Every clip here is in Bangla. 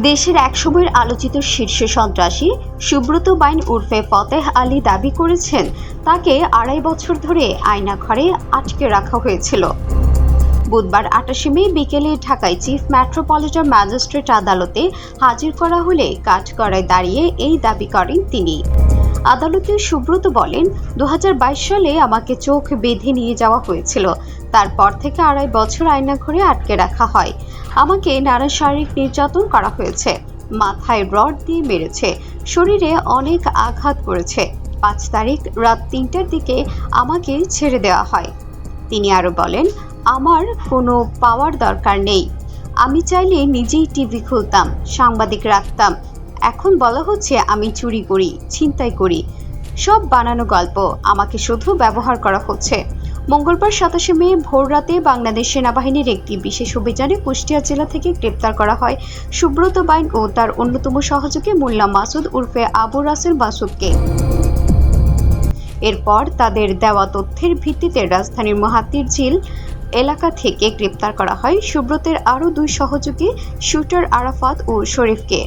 দেশের একসময়ের আলোচিত শীর্ষ সন্ত্রাসী সুব্রত বাইন উর্ফে ফতেহ আলী দাবি করেছেন, তাকে আড়াই বছর ধরে আয়নাঘরে আটকে রাখা হয়েছিল। বুধবার আটাশে মে বিকেলে ঢাকায় চিফ মেট্রোপলিটন ম্যাজিস্ট্রেট আদালতে হাজির করা হলে কাঠগড়ায় দাঁড়িয়ে এই দাবি করেন তিনি। আদালতে সুব্রত বলেন দু হাজার বাইশ সালে আমাকে চোখ বেঁধে নিয়ে যাওয়া হয়েছিল। তারপর থেকে আড়াই বছর আয়নাঘরে আটকে রাখা হয়। আমাকে নানা শারীরিক নির্যাতন করা হয়েছে। মাথায় রড দিয়ে মেরেছে। শরীরে অনেক আঘাত করেছে। পাঁচ তারিখ রাত তিনটার দিকে আমাকে ছেড়ে দেওয়া হয়। তিনি আরও বলেন, আমার কোনো পাওয়ার দরকার নেই। আমি চাইলে নিজেই টিভি খুলতাম, সাংবাদিক রাখতাম এখন বলা হচ্ছে আমি চুরি করি, ছিনতাই করি। সব বানানো গল্প আমাকে শুধু ব্যবহার করা হচ্ছে। মঙ্গলবার সাতাশে মে ভোররাতে বাংলাদেশ সেনাবাহিনীর একটি বিশেষ অভিযানে কুষ্টিয়া জেলা থেকে গ্রেপ্তার করা হয় সুব্রত বাইন ও তার অন্যতম সহযোগী মোল্লা মাসুদ উর্ফে আবু রাসেল মাসুদকে। এরপর তাদের দেওয়া তথ্যের ভিত্তিতে রাজধানীর মহাতির ঝিল এলাকা থেকে গ্রেপ্তার করা হয় সুব্রতের আরও দুই সহযোগী শুটার আরাফাত ও শরীফকে।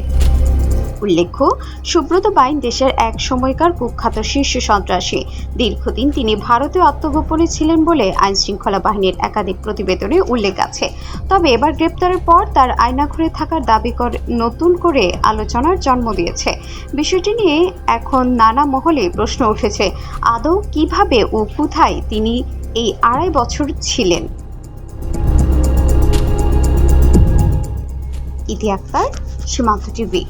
উল্লেখ্য, সুব্রত বাইন দেশের এক সময়কার কুখ্যাত শীর্ষ সন্ত্রাসী। দীর্ঘদিন তিনি ভারতে আত্মগোপনে ছিলেন বলে আইনশৃঙ্খলা বাহিনীর একাধিক প্রতিবেদনে উল্লেখ আছে। তবে এবার গ্রেপ্তারের পর তার আয়না আয়নাঘরে থাকার দাবি করে, নতুন করে আলোচনার জন্ম দিয়েছে। বিষয়টি নিয়ে এখন নানা মহলে প্রশ্ন উঠেছে, আদৌ কীভাবে ও কোথায় তিনি এই আড়াই বছর ছিলেন? ইতি আক্তার সীমান্ত টিভি।